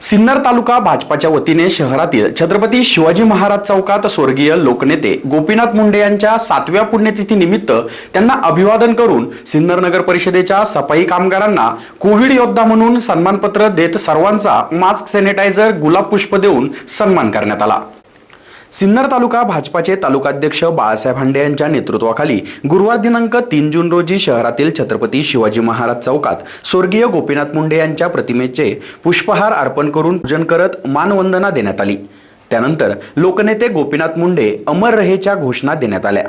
सिन्नर तालुका भाजपाच्या वतीने शहरातील छत्रपती शिवाजी महाराज चौकात स्वर्गीय लोकनेते गोपीनाथ मुंडे यांच्या सातव्या पुण्यतिथी निमित्त त्यांना अभिवादन करून सिन्नर नगर परिषदेच्या सफाई कामगारांना कोविड योद्धा म्हणून सन्मानपत्र देत सर्वांचा मास्क सॅनिटायझर गुलाब पुष्प देऊन सन्मान करण्यात आला. सिन्नर तालुका भाजपाचे तालुकाध्यक्ष बाळासाहेब हांडे यांच्या नेतृत्वाखाली गुरुवार दिनांक तीन जून रोजी शहरातील छत्रपती शिवाजी महाराज चौकात स्वर्गीय गोपीनाथ मुंडे यांच्या प्रतिमेचे पुष्पहार अर्पण करून पूजन करत मानवंदना देण्यात आली. त्यानंतर लोकनेते गोपीनाथ मुंडे अमर रहेच्या घोषणा देण्यात आल्या.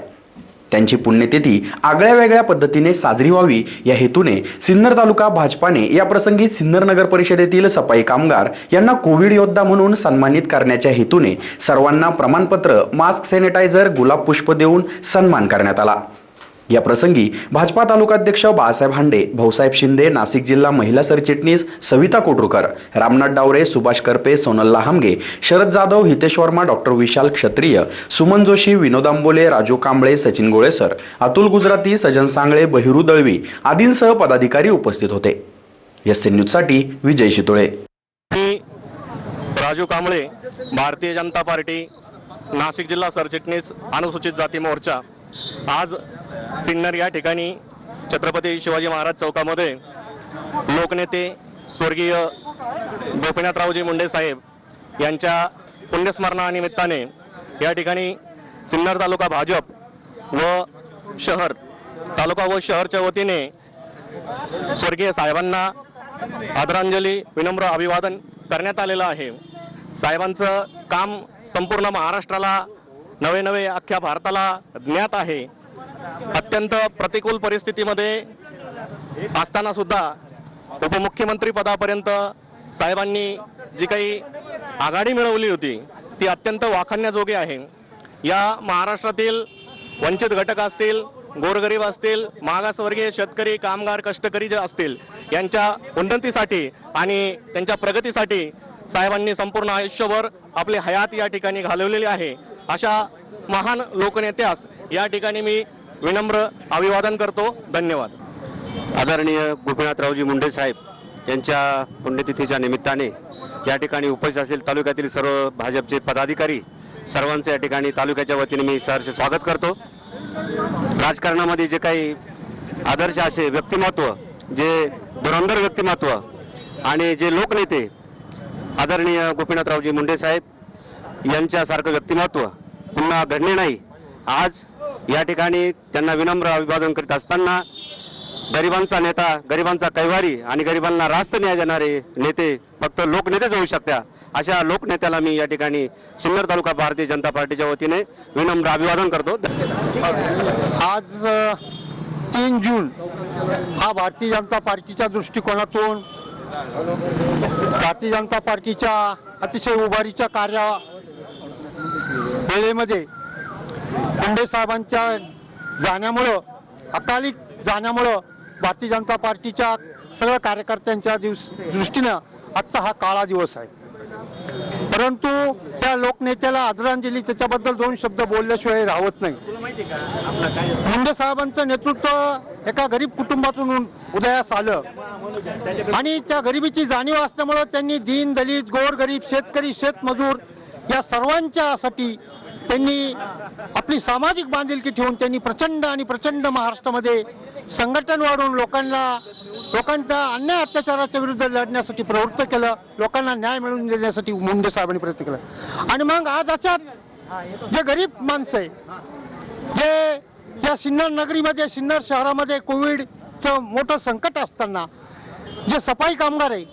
त्यांची पुण्यतिथी आगळ्या वेगळ्या पद्धतीने साजरी व्हावी या हेतूने सिन्नर तालुका भाजपाने या प्रसंगी सिन्नर नगर परिषदेतील सफाई कामगार यांना कोविड योद्धा म्हणून सन्मानित करण्याच्या हेतूने सर्वांना प्रमाणपत्र मास्क सॅनिटायझर गुलाब पुष्प देऊन सन्मान करण्यात आला. या प्रसंगी भाजपा तालुकाध्यक्ष बाळासाहेब हांडे भाऊसाहेब शिंदे नाशिक जिल्हा महिला सरचिटणीस सविता कोटुरकर रामनाथ डावरे सुभाष करपे सोनल लहामगे शरद जाधव हितेश वर्मा डॉक्टर विशाल क्षत्रिय सुमन जोशी विनोद आंबोले राजू कांबळे सचिन गोळेसर अतुल गुजराती सजन सांगळे बहिरू दळवी आदींसह पदाधिकारी उपस्थित होते. एस एन न्यूजसाठी विजय शितोळे. राजू कांबळे भारतीय जनता पार्टी नाशिक जिल्हा सरचिटणीस अनुसूचित जाती मोर्चा. आज सिन्नर या ठिकाणी छत्रपती शिवाजी महाराज चौकामध्ये लोकनेते स्वर्गीय गोपीनाथरावजी मुंडे साहेब यांच्या पुण्यस्मरणानिमित्ताने या ठिकाणी सिन्नर तालुका भाजप व शहर तालुका व शहरच्या वतीने स्वर्गीय साहेबांना आदरांजली विनम्र अभिवादन करण्यात आलेलं आहे. साहेबांचं काम संपूर्ण महाराष्ट्राला नवे नवे अख्ख्या भारताला ज्ञात आहे. अत्यंत प्रतिकूल परिस्थितीमध्ये असताना सुद्धा उपमुख्यमंत्री पदापर्यंत साहेबांनी जी काही आघाडी मिळवली होती ती अत्यंत वाखाणण्याजोगी आहे. या महाराष्ट्रातील वंचित घटक असतील गोरगरीब असतील मागासवर्गीय शेतकरी कामगार कष्टकरी जे असतील यांच्या उन्नतीसाठी आणि त्यांच्या प्रगतीसाठी साहेबांनी संपूर्ण आयुष्यभर आपली हयात या ठिकाणी घालवलेली आहे. अशा महान लोकनेत्यास या ठिकाणी मी विनम्र अभिवादन करतो. धन्यवाद. आदरणीय गोपीनाथरावजी मुंडे साहेब यांच्या पुण्यतिथीच्या निमित्ताने या ठिकाणी उपस्थित असलेले तालुक्यातील सर्व भाजपचे पदाधिकारी सर्वांचं या ठिकाणी तालुक्याच्या वतीने मी सहर्ष स्वागत करतो. राजकारणामध्ये जे काही आदर्श असे व्यक्तिमत्व जे धुरंधर व्यक्तिमत्व आणि जे लोकनेते आदरणीय गोपीनाथरावजी मुंडे साहेब यांच्यासारखं व्यक्तिमत्व पुन्हा घडणे नाही. आज या ठिकाणी त्यांना विनम्र अभिवादन करीत असताना गरिबांचा नेता गरिबांचा कैवारी आणि गरिबांना रास्त न्याय देणारे नेते फक्त लोकनेतेच होऊ शकत्या अशा लोकनेत्याला मी या ठिकाणी सिन्नर तालुका भारतीय जनता पार्टीच्या वतीने विनम्र अभिवादन करतो. आज तीन जून हा भारतीय जनता पार्टीच्या दृष्टिकोनातून भारतीय जनता पार्टीच्या अतिशय उभारीच्या कार्या वेळेमध्ये मुंडे साहेबांच्या जाण्यामुळं अकाली जाण्यामुळं भारतीय जनता पार्टीच्या सगळ्या कार्यकर्त्यांच्या दिवस दृष्टीनं आजचा हा काळा दिवस आहे. परंतु त्या लोकनेत्याला आदरांजली त्याच्याबद्दल दोन शब्द बोलल्याशिवाय राहत नाही. मुंडे साहेबांचं नेतृत्व एका गरीब कुटुंबातून उदयास आलं. आणि त्या गरिबीची जाणीव असल्यामुळं त्यांनी दीन दलित गोरगरीब शेतकरी शेतमजूर या सर्वांच्यासाठी त्यांनी आपली सामाजिक बांधिलकी ठेवून त्यांनी प्रचंड आणि प्रचंड महाराष्ट्रामध्ये संघटन वाढवून लोकांना लोकांच्या अन्याय अत्याचाराच्या विरुद्ध लढण्यासाठी प्रवृत्त केलं लोकांना न्याय मिळवून देण्यासाठी मुंडे साहेबांनी प्रयत्न केला. आणि मग आज अशाच जे गरीब माणसं आहे जे या सिन्नर नगरीमध्ये सिन्नर शहरामध्ये कोविडचं मोठं संकट असताना जे सफाई कामगार आहे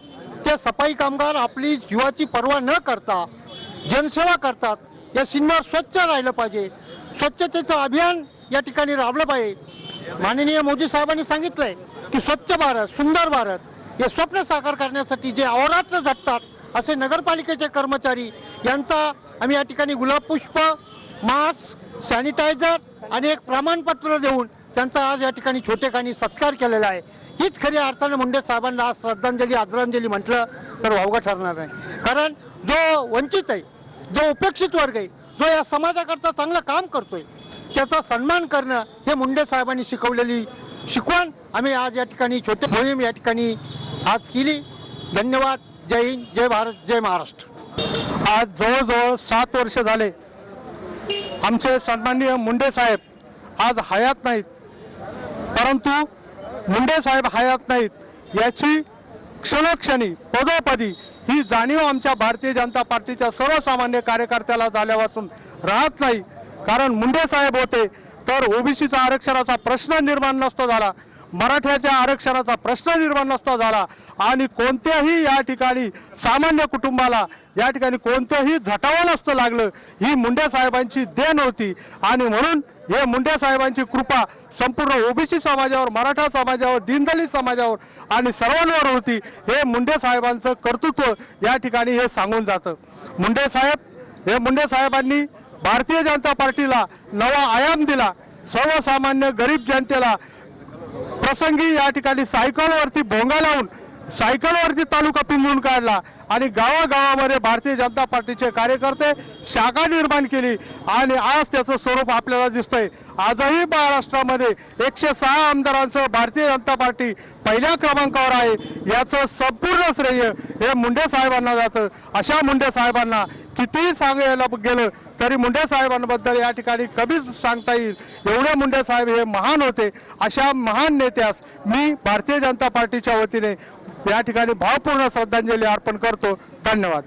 ते सफाई कामगार आपली जीवाची पर्वा न करता जनसेवा करतात या सिन्नर स्वच्छ राहिलं पाहिजे. स्वच्छतेचं अभियान या ठिकाणी राबलं पाहिजे. माननीय मोदी साहेबांनी सांगितलंय की स्वच्छ भारत सुंदर भारत हे स्वप्न साकार करण्यासाठी जे अवरात्र झटतात असे नगरपालिकेचे कर्मचारी यांचा आम्ही या ठिकाणी गुलाब पुष्प मास्क सॅनिटायझर आणि एक प्रमाणपत्र देऊन त्यांचा आज या ठिकाणी छोटेखानी सत्कार केलेला आहे. हीच खरी अर्थानं मुंडे साहेबांना आज श्रद्धांजली आदरांजली म्हटलं तर वावगं ठरणार नाही. कारण जो वंचित आहे जो उपेक्षित वर्ग आहे जो या समाजाकरता चांगलं काम करतोय त्याचा सन्मान करणं हे मुंडे साहेबांनी शिकवलेली शिकवण आम्ही आज या ठिकाणी छोटे मोहीम या ठिकाणी आज केली. धन्यवाद. जय हिंद जय भारत जय महाराष्ट्र. आज जवळजवळ सात वर्ष झाले आमचे सन्माननीय मुंडे साहेब आज हयात नाहीत. परंतु मुंडे साहेब हयात नाहीत याची क्षणक्षणी पदोपदी ही जाणीव आमच्या भारतीय जनता पार्टीच्या सर्वसामान्य कार्यकर्त्याला झाल्यापासून राहत नाही. कारण मुंडे साहेब होते तर ओबीसीचा आरक्षणाचा प्रश्न निर्माण नसता झाला. मराठ्याच्या आरक्षणाचा प्रश्न निर्माण नसता झाला. आणि कोणत्याही या ठिकाणी सामान्य कुटुंबाला या ठिकाणी कोणतंही झटावं नसतं लागलं. ही मुंडे साहेबांची देण होती. आणि म्हणून हे मुंड्या साहेबांची कृपा संपूर्ण ओबीसी समाजावर मराठा समाजावर दीनदलित समाजावर आणि सर्वांवर होती. हे मुंडे साहेबांचं कर्तृत्व या ठिकाणी हे सांगून जातं. मुंडे साहेब हे मुंडे साहेबांनी भारतीय जनता पार्टीला नवा आयाम दिला. सर्वसामान्य गरीब जनतेला प्रसंगी या ठिकाणी सायकलवरती भोंगा लावून सायकलवरती तालुका पिंजून काढला आणि गावागावामध्ये भारतीय जनता पार्टीचे कार्यकर्ते शाखा निर्माण केली आणि आज त्याचं स्वरूप आपल्याला दिसतंय. आजही महाराष्ट्रामध्ये एकशे सहा आमदारांसह भारतीय जनता पार्टी पहिल्या क्रमांकावर आहे. याचं संपूर्ण श्रेय हे मुंडे साहेबांना जातं. अशा मुंडे साहेबांना कितीही सांगायला गेलं तरी मुंडे साहेबांबद्दल या ठिकाणी कमीच सांगता येईल. एवढे मुंडे साहेब हे महान होते. अशा महान नेत्यास मी भारतीय जनता पार्टीच्या वतीने या ठिकाणी भावपूर्ण श्रद्धांजली अर्पण करतो. धन्यवाद.